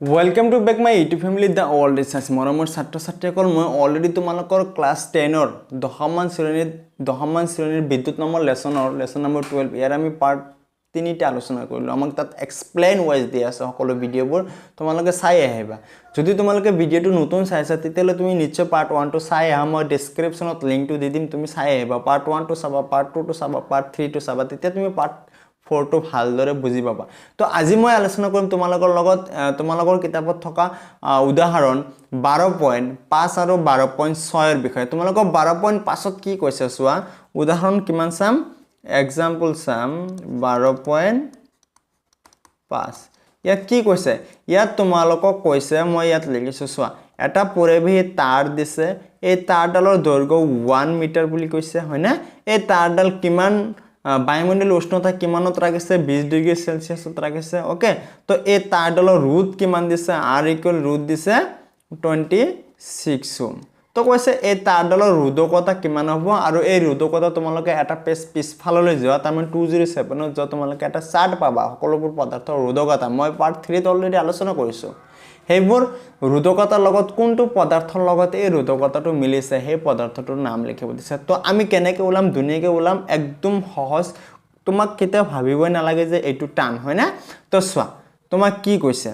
Welcome to back my YouTube family the old research মৰমৰ ছাত্ৰ ছাত্ৰীসকল মই অলৰেডি তোমালোকৰ ক্লাছ টেনৰ দশমমান শ্ৰেণীত দশমমান শ্ৰেণীৰ বিদ্যুৎ নম্বৰ লেচনৰ লেচন নম্বৰ টুৱেল্ভ ইয়াৰ আমি পাৰ্ট তিনিটা আলোচনা কৰিলোঁ আমাক তাত এক্সপ্লেইন ৱাইজ দিয়া আছে সকলো ভিডিঅ'বোৰ তোমালোকে চাই আহিবা যদি তোমালোকে ভিডিঅ'টো নতুন চাইছা তেতিয়াহ'লে তুমি নিশ্চয় পাৰ্ট ওৱানটো চাই আহা মই ডিছক্ৰিপশ্যনত লিংকটো দি দিম তুমি চাই আহিবা পাৰ্ট ওৱানটো চাবা পাৰ্ট টুটো চাবা পাৰ্ট থ্ৰীটো চাবা তেতিয়া তুমি পাৰ্ট ফ'ৰটো ভালদৰে বুজি পাবা। তো আজি মই আলোচনা কৰিম তোমালোকৰ লগত তোমালোকৰ কিতাপত থকা উদাহৰণ বাৰ পইণ্ট পাঁচ আৰু বাৰ পইণ্ট ছয়ৰ বিষয়ে। তোমালোকৰ বাৰ পইণ্ট পাঁচত কি কৈছে চোৱা? উদাহৰণ কিমান চাম? এক্সাম্পল চাম, বাৰ পইণ্ট পাঁচ। ইয়াত কি কৈছে? ইয়াত তোমালোকক কৈছে, মই ইয়াত লিখিছোঁ চোৱা। এটা পৰিৱেশী তাঁৰ দিছে, এই তাঁৰডালৰ দৈৰ্ঘ্য ওৱান মিটাৰ বুলি কৈছে, হয়নে? এই তাঁৰডাল কিমান আহ, বায়ুমণ্ডলীয় উষ্ণতা কিমানত ৰাখিছে? বিছ ডিগ্ৰী চেলচিয়াছত ৰাখিছে। অ'কে তো এই তাঁৰডালৰ ৰুট কিমান দিছে? আৰ ইকুৱেল ৰুট দিছে টুৱেণ্টি ছিক্স ওম তো কৈছে এই তাঁৰডালৰ ৰোধকতা কিমান হ'ব? আৰু এই ৰোধকতা তোমালোকে এটা পেজ পিছফাললৈ যোৱা তাৰমানে টু জিৰ' ছেভেনত যোৱা তোমালোকে এটা চাৰ্ট পাবা সকলোবোৰ পদাৰ্থৰ ৰোধকতা। মই পাৰ্ট থ্ৰীত অলৰেডি আলোচনা কৰিছোঁ। সেইবোৰ ৰোধকতাৰ লগত, কোনটো পদাৰ্থৰ লগত এই ৰোধকতাটো মিলিছে, সেই পদাৰ্থটোৰ নাম লিখিব দিছে। তো আমি কেনেকৈ ওলাম, ধুনীয়াকৈ ওলাম, একদম সহজ। তোমাক কেতিয়াও ভাবিবই নালাগে যে এইটো টান, হয়নে? তো চোৱা, তোমাক কি কৈছে?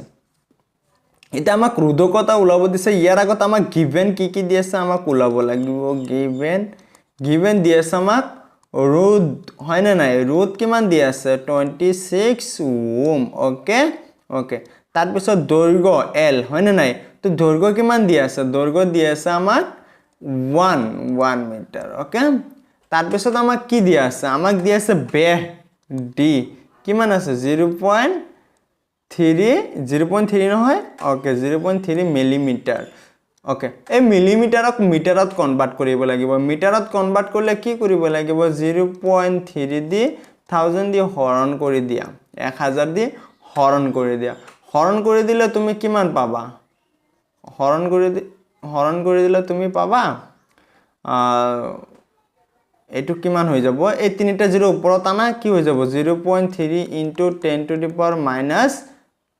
এতিয়া আমাক ৰোধকতা ওলাব দিছে, ইয়াৰ আগত আমাক গিভেন কি কি দি আছে আমাক ওলাব লাগিব। গিভেন গিভেন দি আছে আমাক ৰোধ, হয়নে নাই? ৰোধ কিমান দি আছে? Twenty six ohm okay okay তাৰপিছত দৈৰ্ঘ্য এল হয়নে নাই? তো দৈৰ্ঘ্য কিমান দি আছে? দৈৰ্ঘ্য দি আছে আমাক ওৱান ওৱান মিটাৰ অ'কে তাৰপিছত আমাক কি দিয়া আছে? আমাক দি আছে বেহ ডি কিমান আছে? Zero' point three, zero' point three নহয়? Okay zero' point three millimetre okay এই মিলিমিটাৰক মিটাৰত কনভাৰ্ট কৰিব লাগিব। মিটাৰত কনভাৰ্ট কৰিলে কি কৰিব লাগিব? জিৰ' পইণ্ট থ্ৰী দি থাউজেণ্ড দি হৰণ কৰি দিয়া। এক হাজাৰ দি হৰণ কৰি দিয়া। হৰণ কৰি দিলে তুমি কিমান পাবা? হৰণ কৰি দি হৰণ কৰি দিলে তুমি পাবা এইটো কিমান হৈ যাব? এই তিনিটা জিৰ' ওপৰত আনা, কি হৈ যাব? Zero' point three into ten to the power minus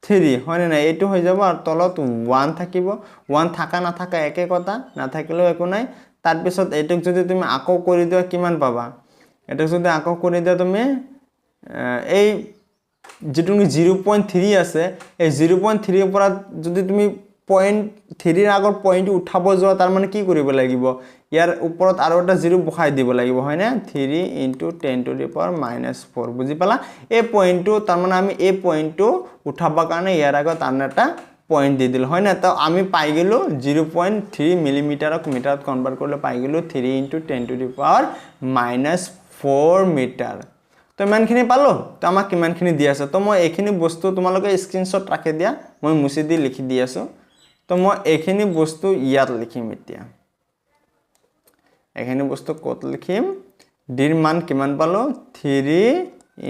three, হয়নে নাই? এইটো হৈ যাব আৰু তলত ওৱান থাকিব। ওৱান থাকা, নাথাকা একে কথা, নাথাকিলেও একো নাই। তাৰপিছত এইটোক যদি তুমি আকৌ কৰি দিয়া, কিমান পাবা? এইটোক যদি আকৌ কৰি দিয়া তুমি এই যিটো জিৰ' পইণ্ট থ্ৰী আছে, এই জিৰ' পইণ্ট থ্ৰীৰ পৰা যদি তুমি পইণ্ট থ্ৰীৰ আগৰ পইণ্টটো উঠাব যোৱা তাৰমানে কি কৰিব লাগিব? ইয়াৰ ওপৰত আৰু এটা জিৰ' বহাই দিব লাগিব, হয়নে? Three into ten to the power minus four বুজি পালা? এই পইণ্টটো তাৰমানে আমি এই পইণ্টটো উঠাবৰ কাৰণে ইয়াৰ আগত আন এটা পইণ্ট দি দিলোঁ হয় নাই তো আমি পাই গ'লোঁ জিৰ' পইণ্ট থ্ৰী মিলিমিটাৰক মিটাৰত কনভাৰ্ট কৰিলে, পাই গ'লোঁ three into ten to the power minus four metre তো ইমানখিনি পালোঁ তো আমাক কিমানখিনি দি আছে। তো মই এইখিনি বস্তু তোমালোকে স্ক্ৰীনশ্বট ৰাখি দিয়া, মই মুচি দি লিখি দি আছোঁ। তো মই এইখিনি বস্তু ইয়াত লিখিম এতিয়া। এইখিনি বস্তু ক'ত লিখিম? ডিৰ মান কিমান পালোঁ? Three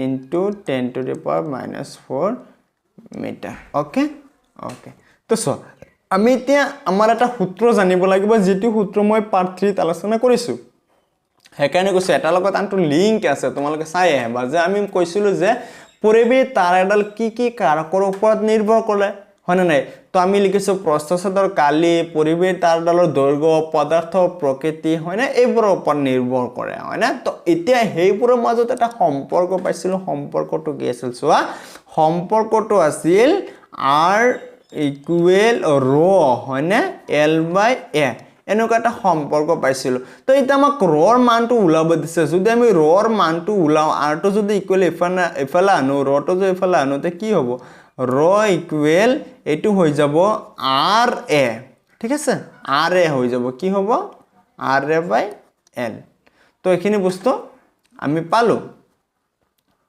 into ten to the power minus four metre okay okay তো চোৱা আমি এতিয়া আমাৰ এটা সূত্ৰ জানিব লাগিব, যিটো সূত্ৰ মই পাৰ্ট থ্ৰীত আলোচনা কৰিছোঁ। সেইকাৰণে কৈছোঁ এটাৰ লগত আনটো লিংক আছে, তোমালোকে চাই আহিবা। যে আমি কৈছিলোঁ যে পৰিৱেশ তাঁৰ এডাল কি কি কাৰকৰ ওপৰত নিৰ্ভৰ কৰে হয়নে নাই? তো আমি লিখিছোঁ, প্ৰস্থচ্ছেদৰ কালি পৰিৱেশ তাঁৰডালৰ দৈৰ্ঘ্য, পদাৰ্থ, প্ৰকৃতি হয়নে এইবোৰৰ ওপৰত নিৰ্ভৰ কৰে হয়নে তো এতিয়া সেইবোৰৰ মাজত এটা সম্পৰ্ক পাইছিলোঁ, সম্পৰ্কটো কি আছিল চোৱা? সম্পৰ্কটো আছিল আৰ ইকুৱেল ৰ' হয়নে এল বাই এ। এনেকুৱা এটা সম্পৰ্ক পাইছিলোঁ। তো এতিয়া আমাক ৰৰ মানটো ওলাব দিছে। যদি আমি ৰৰ মানটো ওলাওঁ, আৰটো যদি ইকুৱেল ইফালে ইফালে আনো, ৰটো যদি ইফালে আনো, তে কি হ'ব? ৰ ইকুৱেল এইটো হৈ যাব আৰ এ। ঠিক আছে? আৰ এ হৈ যাব। কি হ'ব? R A by L. তো এইখিনি বস্তু আমি পালোঁ।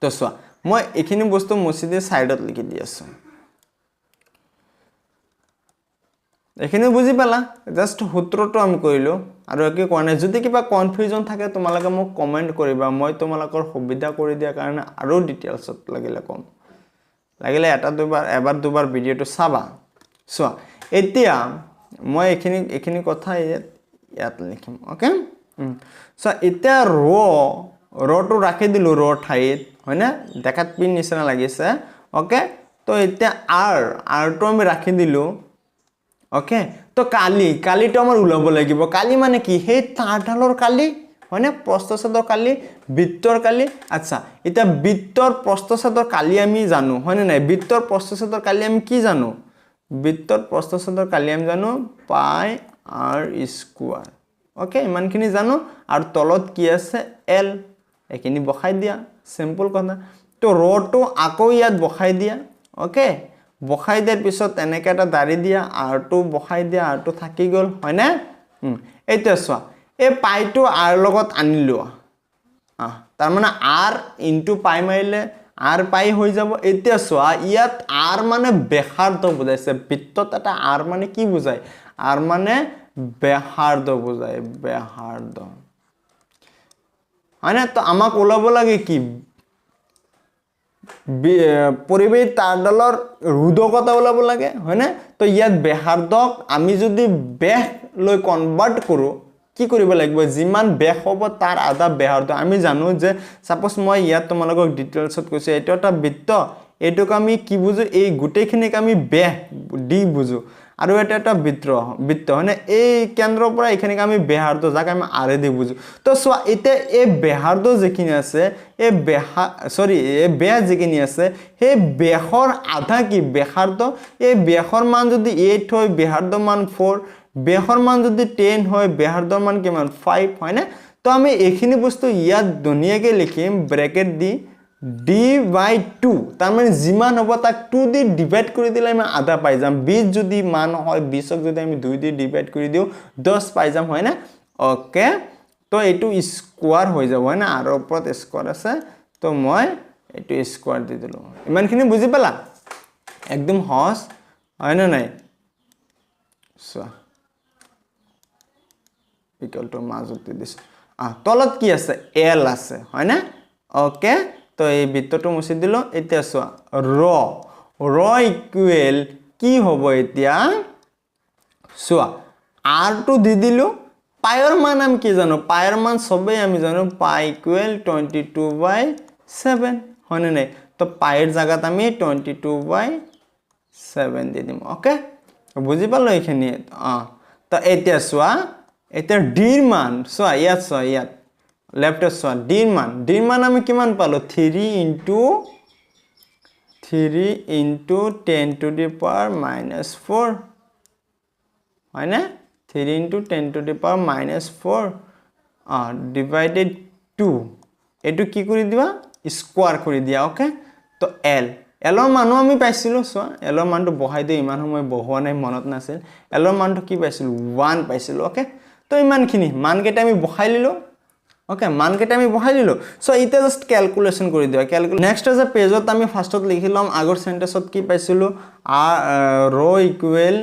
তো চোৱা, মই এইখিনি বস্তু মুচি দি ছাইডত লিখি দি আছোঁ। এইখিনি বুজি পালা। জাষ্ট সূত্ৰটো আমি কৰিলোঁ। আৰু একো কোৱা নাই, যদি কিবা কনফিউজন থাকে, তোমালোকে মোক কমেণ্ট কৰিবা। মই তোমালোকৰ সুবিধা কৰি দিয়াৰ কাৰণে আৰু ডিটেইলছত লাগিলে ক'ম। লাগিলে এটা দুবাৰ, এবাৰ দুবাৰ ভিডিঅ'টো চাবা। চোৱা, এতিয়া মই এইখিনি এইখিনি কথা ইয়াত ইয়াত লিখিম অ'কে চোৱা, এতিয়া ৰ, ৰটো ৰাখি দিলোঁ ৰ ঠাইত, হয়নে? দেখাত পিন নিচিনা লাগিছে অ'কে তো এতিয়া আৰ, আৰটো আমি ৰাখি দিলোঁ। অ'কে তো কালি, কালিটো আমাৰ ওলাব লাগিব। কালি মানে কি? সেই তাঁৰডালৰ কালি, হয়নে? প্ৰস্থচাদৰ কালি, বৃত্তৰ কালি। আচ্ছা এতিয়া বৃত্তৰ প্ৰস্থচাদৰ কালি আমি জানো, হয়নে নাই? বৃত্তৰ প্ৰস্থচাদৰ কালি আমি কি জানো? বৃত্তৰ প্ৰস্থচাদৰ কালি আমি জানো পাই আৰ স্কুৱাৰ। অ'কে ইমানখিনি জানো। আৰু তলত কি আছে? এল। এইখিনি বহাই দিয়া। চিম্পল কথা। তো ৰটো আকৌ ইয়াত বহাই দিয়া। অ'কে বহাই দিয়াৰ পিছত এনেকৈ এটা দাঁৰি দিয়া, আৰটো বহাই দিয়া, আৰটো থাকি গ'ল, হয়নে? এতিয়া চোৱা। এই পাইটো আৰ লগত আনিলোঁ তাৰমানে আৰ ইনটু পাই মাৰিলে আৰ পাই হৈ যাব। এতিয়া চোৱা, ইয়াত আৰ মানে বেসাৰ্ধ বুজাইছে। বৃত্তত এটা আৰ মানে কি বুজায়? আৰ মানে বেসাৰ্ধ বুজায় বেসাৰ্ধ হয়নে? তো আমাক ওলাব লাগে কি? পৰিৱেশ তাঁৰডালৰ ৰোধকতা ওলাব লাগে, হয়নে? তো ইয়াত বেসাৰ্ধক আমি যদি বেহ লৈ কনভাৰ্ট কৰোঁ, কি কৰিব লাগিব? যিমান বেহ হ'ব, তাৰ আধা বেসাৰ্ধ আমি জানো যে ছাপ'জ মই ইয়াত তোমালোকক ডিটেইলছত কৈছোঁ, এইটো এটা বৃত্ত, এইটোক আমি কি বুজোঁ? এই গোটেইখিনিক আমি বেহ দি বুজোঁ। আৰু এটা এটা বৃত্ত বৃত্ত হয়নে এই কেন্দ্ৰৰ পৰা এইখিনিক আমি বেহাৰ্ধ যাক আমি আৰে দি বুজোঁ। তো চোৱা, এতিয়া এই বেহাৰ্ধ যিখিনি আছে, এই বেহা, চৰি, এই বেহ যিখিনি আছে, সেই বেহৰ আধা কি? বেসাৰ্ধ এই বেহৰ মান যদি এইট হয় বেহাৰ্ধ মান ফ'ৰ বেহৰ মান যদি টেন হয় বেহাৰ্ধৰ মান কিমান? ফাইভ হয়নে? তো আমি এইখিনি বস্তু ইয়াত ধুনীয়াকৈ লিখিম ব্ৰেকেট দি ডি বাই টু তাৰমানে যিমান হ'ব তাক টু দি ডিভাইড কৰি দিলে আমি আধা পাই যাম। বিছ যদি মান হয়, বিছক যদি আমি দুই দি ডিভাইড কৰি দিওঁ দহ পাই যাম, হয়নে? অ'কে তো এইটো স্কোৱাৰ হৈ যাব, হয়নে? আৰু ওপৰত স্কোৱাৰ আছে, তো মই এইটো স্কোৱাৰ দি দিলোঁ। ইমানখিনি বুজি পালা? একদম সহজ হয়নে নাই? চোৱা, পিতলটোৰ মাজত দি দিছোঁ। তলত কি আছে? এল আছে, হয়নে? অ'কে তো এই বৃত্তটো মুচি দিলোঁ, এতিয়া চোৱা, ৰ ৰ ইকুৱেল কি হ'ব এতিয়া? চোৱা আৰটো দি দিলোঁ পায়ৰ মান আমি কি জানো? পায়ৰ মান চবেই আমি জানো, pi equal twenty two by seven হয়নে নাই? তো পাইৰ জেগাত আমি টুৱেণ্টি টু বাই ছেভেন দি দিম অ'কে বুজি পালোঁ অঁ। তো এতিয়া চোৱা, এতিয়া ডিৰ মান, চোৱা, ইয়াত চোৱা, ইয়াত। লেফ্টত চোৱা ডিৰ মান। ডিৰ মান আমি কিমান পালোঁ? Three into three into ten to the power minus four হয়নে three into ten to the power minus four অঁ ডিভাইডেড টু। এইটো কি কৰি দিবা? স্কোৱাৰ কৰি দিয়া অ'কে তো এল। এলৰ মানো আমি পাইছিলোঁ, চোৱা, এলৰ মানটো বহাই দিওঁ, ইমান সময় বহোৱা নাই, মনত নাছিল। এলৰ মানটো কি পাইছিলোঁ? ওৱান পাইছিলোঁ অ'কে তো ইমানখিনি, মানকেইটা আমি বহাই অ'কে মানকেইটা আমি বহাই দিলোঁ। চ' এতিয়া জাষ্ট কেলকুলেশ্যন কৰি দিয়া কেলকুলে নেক্সট আছে পেজত আমি ফাৰ্ষ্টত লিখি ল'ম, আগৰ চেণ্টেঞ্চত কি পাইছিলোঁ? আৰ ৰ' ইকুৱেল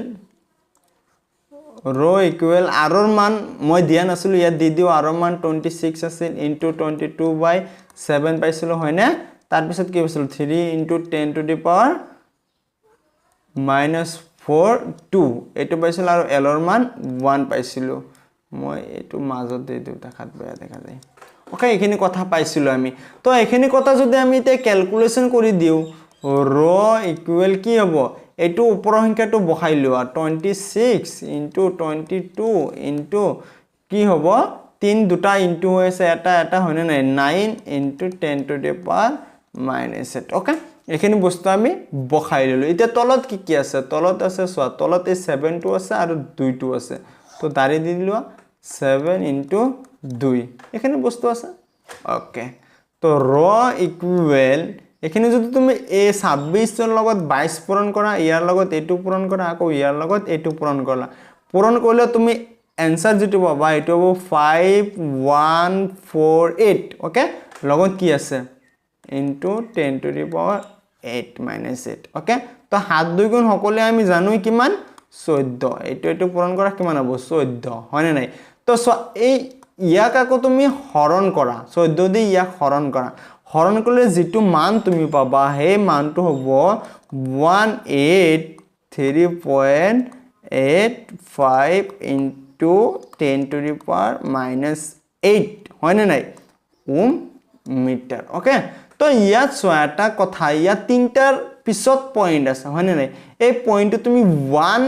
ৰ' ইকুৱেল আৰৰ মান মই দিয়া নাছিলোঁ, ইয়াত দি দিওঁ, আৰৰ মান টুৱেণ্টি ছিক্স আছিল into twenty two by seven পাইছিলোঁ, হয়নে? তাৰপিছত কি পাইছিলোঁ? Three into ten to the power minus four two এইটো পাইছিলোঁ আৰু এলৰ মান ওৱান পাইছিলোঁ। মই এইটো মাজত দি দিওঁ দেখাত বেয়া দেখা যায়। অ'কে, এইখিনি কথা পাইছিলোঁ আমি। তো এইখিনি কথা যদি আমি এতিয়া কেলকুলেশ্যন কৰি দিওঁ, ৰ' ইকুৱেল কি হ'ব? এইটো ওপৰৰ সংখ্যাটো বহাই লোৱা। Twenty six into twenty two into কি হ'ব? তিন দুটা ইনটু হৈ আছে, এটা এটা হয়নে নাই? Nine into ten to the power minus eight okay, এইখিনি বস্তু আমি বহাই ল'লোঁ। এতিয়া তলত কি কি আছে? তলত আছে, চোৱা, তলত এই ছেভেনটো আছে আৰু দুইটো আছে। তো দাৰি দি লোৱা ছেভেন ইনটু দুই। এইখিনি বস্তু আছে? অ'কে তো ৰ ইকুৱেল এইখিনি যদি তুমি এই ছাব্বিছৰ লগত বাইছ পূৰণ কৰা ইয়াৰ লগত এইটো পূৰণ কৰা আকৌ ইয়াৰ লগত এইটো পূৰণ কৰা পূৰণ কৰিলে তুমি এনচাৰ যিটো পাবা, এইটো হ'ব five one four eight okay লগত কি আছে? Into ten to the power eight minus eight okay তো সাত দুই গুণ সকলোৱে আমি জানোৱেই কিমান? চৈধ্য। এইটো এইটো পূৰণ কৰা কিমান হ'ব? চৈধ্য, হয়নে নাই? তো এই ইয়াক আকৌ তুমি হৰণ কৰা। চৈধ্য দি ইয়াক হৰণ কৰা। হৰণ কৰিলে যিটো মান তুমি পাবা, সেই মানটো হ'ব one eight three point eight five into ten to the power minus eight, হয়নে নাই? Ohm metre, okay? তো ইয়াত চোৱা এটা কথা, ইয়াত তিনিটাৰ পিছত পইণ্ট আছে, হয়নে নাই? এই পইণ্টটো তুমি ওৱান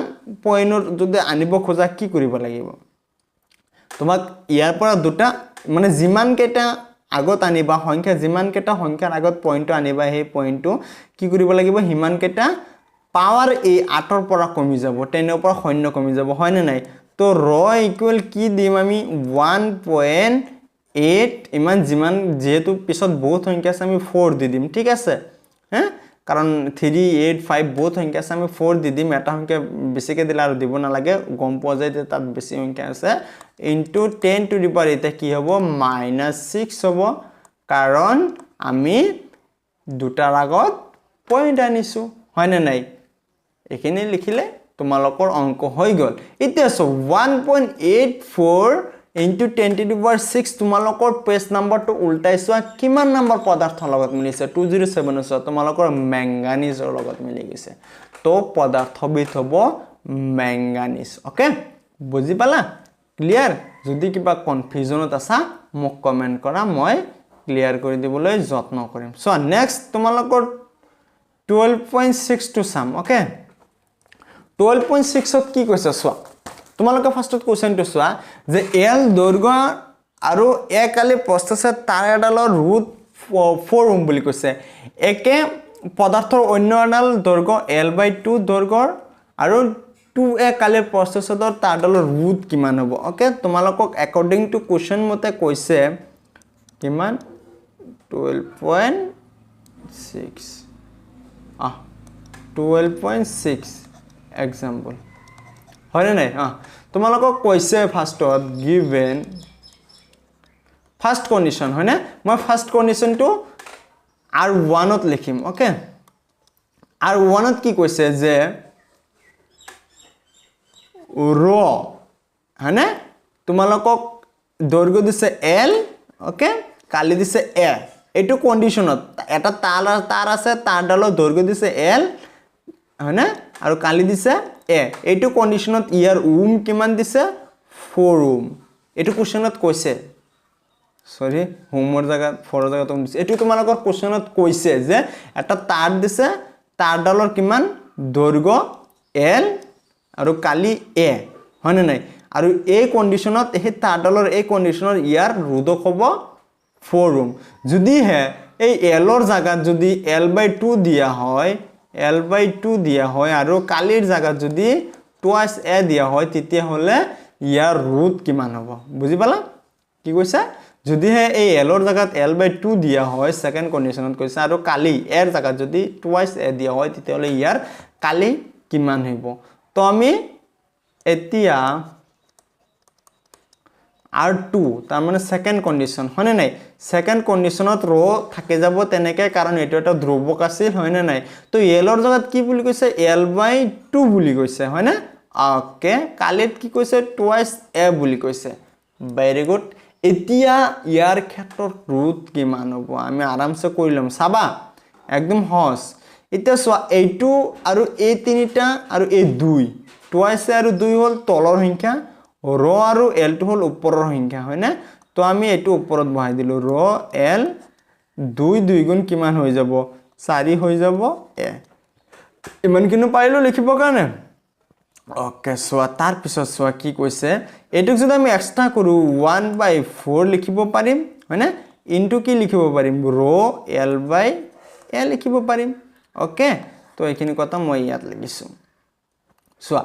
পইণ্টত যদি আনিব খোজা, কি কৰিব লাগিব? তোমাক ইয়াৰ পৰা দুটা মানে যিমানকেইটা আগত আনিবা, সংখ্যা যিমানকেইটা সংখ্যাৰ আগত পইণ্টটো আনিবা, সেই পইণ্টটো কি কৰিব লাগিব? সিমানকেইটা পাৱাৰ এই আঠৰ পৰা কমি যাব টেনৰ পৰা শূন্য কমি যাব, হয়নে নাই? তো ৰ ইকুৱেল কি দিম আমি? ওৱান পইণ্ট এইট ইমান যিমান, যিহেতু পিছত বহুত সংখ্যা আছে, আমি ফ'ৰ দি দিম, ঠিক আছে? হে? কাৰণ থ্ৰী এইট ফাইভ বহুত সংখ্যা আছে, আমি ফ'ৰ দি দিম, এটা সংখ্যা বেছিকৈ দিলে আৰু দিব নালাগে, গম পোৱা যায় যে তাত বেছি সংখ্যা আছে। Into ten to the power এতিয়া কি হ'ব? মাইনাছ ছিক্স হ'ব, কাৰণ আমি দুটাৰ আগত পইণ্ট আনিছোঁ হয়নে নাই? এইখিনি লিখিলে তোমালোকৰ অঙ্ক হৈ গ'ল। এতিয়া চোৱা one point eight four into ten to the six তোমালোকৰ পেজ নাম্বাৰটো উল্টাই চোৱা, কিমান নম্বৰ পদাৰ্থৰ লগত মিলিছে? টু জিৰ' ছেভেনত চোৱা তোমালোকৰ মেংগানিজৰ লগত মিলি গৈছে। তো পদাৰ্থবিধ হ'ব মেংগানিজ অ'কে বুজি পালা? ক্লিয়াৰ যদি কিবা কনফিউজনত আছা, মোক কমেণ্ট কৰা, মই ক্লিয়াৰ কৰি দিবলৈ যত্ন কৰিম। চোৱা নেক্সট তোমালোকৰ টুৱেল্ভ পইণ্ট ছিক্সটো চাম অ'কে টুৱেল্ভ পইণ্ট ছিক্সত কি কৈছে, চোৱা? তোমালোকে ফাৰ্ষ্টত কুৱেশ্যনটো চোৱা, যে এল দৈৰ্ঘ্য আৰু এ কালি প্ৰস্থ আছে তাৰ এডালৰ ৰুট ফ'ৰ ওম বুলি কৈছে। একে পদাৰ্থৰ অন্য এডাল দৈৰ্ঘ্য এল বাই টু দৈৰ্ঘ্যৰ আৰু টু এ কালিৰ প্ৰস্থেছৰ তাৰ এডালৰ ৰুট কিমান হ'ব? অ'কে তোমালোকক একৰ্ডিং টু কুৱেশ্যন মতে কৈছে কিমান? টুৱেল্ভ পইণ্ট ছিক্স আহ টুৱেল্ভ পইণ্ট ছিক্স এক্সাম্পল হয়নে নাই? অঁ তোমালোকক কৈছে ফাৰ্ষ্টত গিভেন ফাৰ্ষ্ট কণ্ডিশ্যন হয়নে মই ফাৰ্ষ্ট কণ্ডিশ্যনটো আৰ ওৱানত লিখিম অ'কে আৰ ওৱানত কি কৈছে যে ৰ হয়নে তোমালোকক দৈৰ্ঘ্য দিছে এল অ'কে কালি দিছে এ এইটো কণ্ডিশ্যনত এটা তার তার আছে, তাৰডালৰ দৈৰ্ঘ্য দিছে এল হয়নে আৰু কালি দিছে এ, এইটো কণ্ডিশ্যনত ইয়াৰ উম কিমান দিছে? ফ'ৰ উম এইটো কুৱেশ্যনত কৈছে। চৰি হোমৰ জেগাত ফ'ৰৰ জেগাত উম দিছে। এইটো তোমালোকৰ কুৱেশ্যনত কৈছে যে, এটা তাঁৰ দিছে, তাঁৰডালৰ কিমান? দৈৰ্ঘ্য এল আৰু কালি এ হয়নে নাই? আৰু এই কণ্ডিশ্যনত সেই তাঁৰডালৰ এই কণ্ডিশ্যনত ইয়াৰ ৰোধক হ'ব ফ'ৰ ৰুম যদিহে এই এলৰ জেগাত যদি এল বাই টু দিয়া হয় এল বাই টু দিয়া হয় আৰু কালিৰ জেগাত যদি টুৱাইছ এ দিয়া হয় তেতিয়াহ'লে ইয়াৰ ৰুট কিমান হ'ব? বুজি পালা? কি কৈছে? যদিহে এই এলৰ জেগাত এল বাই টু দিয়া হয় ছেকেণ্ড কণ্ডিশ্যনত কৈছে আৰু কালি এৰ জেগাত যদি টুৱাইছ এ দিয়া হয় তেতিয়াহ'লে ইয়াৰ কালি কিমান হ'ব? তো আমি এতিয়া আৰ টু তাৰমানে ছেকেণ্ড কণ্ডিশ্যন হয়নে নাই? ছেকেণ্ড কণ্ডিশ্যনত ৰ' থাকি যাব তেনেকৈ কাৰণ এইটো এটা ধ্ৰুৱক আছিল, হয়নে নাই? তো এলৰ জেগাত কি বুলি কৈছে? এল বাই টু বুলি কৈছে, হয়নে? অ'কে কালিত কি কৈছে? টুৱাইছ এ বুলি কৈছে। ভেৰি গুড এতিয়া ইয়াৰ ক্ষেত্ৰত ৰুট কিমান হ'ব? আমি আৰামছে কৰি ল'ম। চাবা, একদম সহজ। এতিয়া চোৱা এইটো আৰু এই তিনিটা আৰু এই দুই। টুৱাইছে আৰু দুই হ'ল তলৰ সংখ্যা। ৰ আৰু এলটো হ'ল ওপৰৰ সংখ্যা হয়নে? তো আমি এইটো ওপৰত বহাই দিলোঁ। ৰ এল দুই দুই গুণ কিমান হৈ যাব? চাৰি হৈ যাব এ। ইমানখিনি পাৰিলোঁ লিখিবৰ কাৰণে? অ'কে চোৱা তাৰপিছত চোৱা কি কৈছে। এইটোক যদি আমি এক্সট্ৰা কৰোঁ ওৱান বাই ফ'ৰ লিখিব পাৰিম হয়নে? ইনটু কি লিখিব পাৰিম? ৰ' এল বাই এ লিখিব পাৰিম। অ'কে তো এইখিনি কথা মই ইয়াত লিখিছোঁ। চোৱা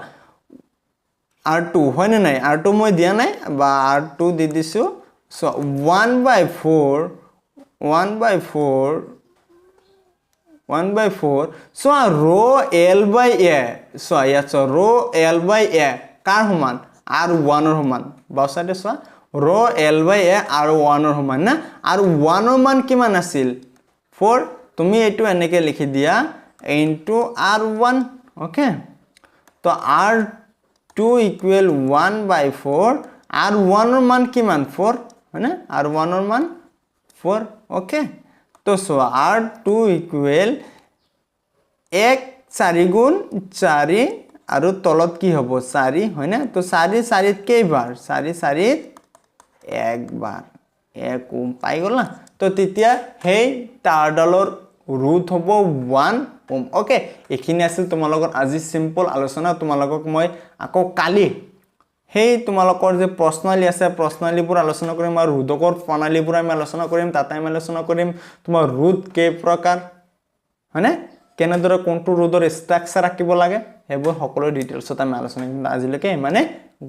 আৰ টু হয়নে নাই? আৰ টু মই দিয়া নাই বা আৰ টু দি দিছোঁ। চোৱা one by four one by four one by four চোৱা ৰ' এল বাই এ চোৱা ইয়াত চোৱা ৰ' এল বাই এ কাৰ সমান? আৰু ওৱানৰ সমান। বাও চাইডে চোৱা ৰ' এল বাই এ আৰু ওৱানৰ সমান না? আৰু ওৱানৰ মান কিমান আছিল? ফ'ৰ তুমি এইটো এনেকৈ লিখি দিয়া ইনটু আৰ ওৱান অ'কে তো R two equal one by four R ওৱানৰ মান কিমান ফ'ৰ হয়নে আৰ ওৱানৰ মান ফ'ৰ অ'কে তো চোৱা আৰ টু ইকুৱেল এক চাৰি গুণ চাৰি আৰু তলত কি হ'ব চাৰি হয়নে তো চাৰি চাৰিত কেইবাৰ চাৰি চাৰিত একবাৰ এক পাই গ'ল না তো তেতিয়া সেই তাঁৰডালৰ ৰুট হ'ব ওৱান ওম অ'কে, এইখিনি আছিল তোমালোকৰ আজি চিম্পল আলোচনা। তোমালোকক মই আকৌ কালি সেই তোমালোকৰ যে প্ৰশ্নালী আছে প্ৰশ্নালীবোৰ আলোচনা কৰিম আৰু ৰোধকৰ প্ৰণালীবোৰ আমি আলোচনা কৰিম, তাতে আমি আলোচনা কৰিম। তোমাৰ ৰোধ কেই প্ৰকাৰ? হয়নে? কেনেদৰে কোনটো ৰোধৰ ষ্ট্ৰাকচাৰ ৰাখিব লাগে? সেইবোৰ সকলো ডিটেইলছত আমি আলোচনা কৰিম। আজিলৈকে ইমানে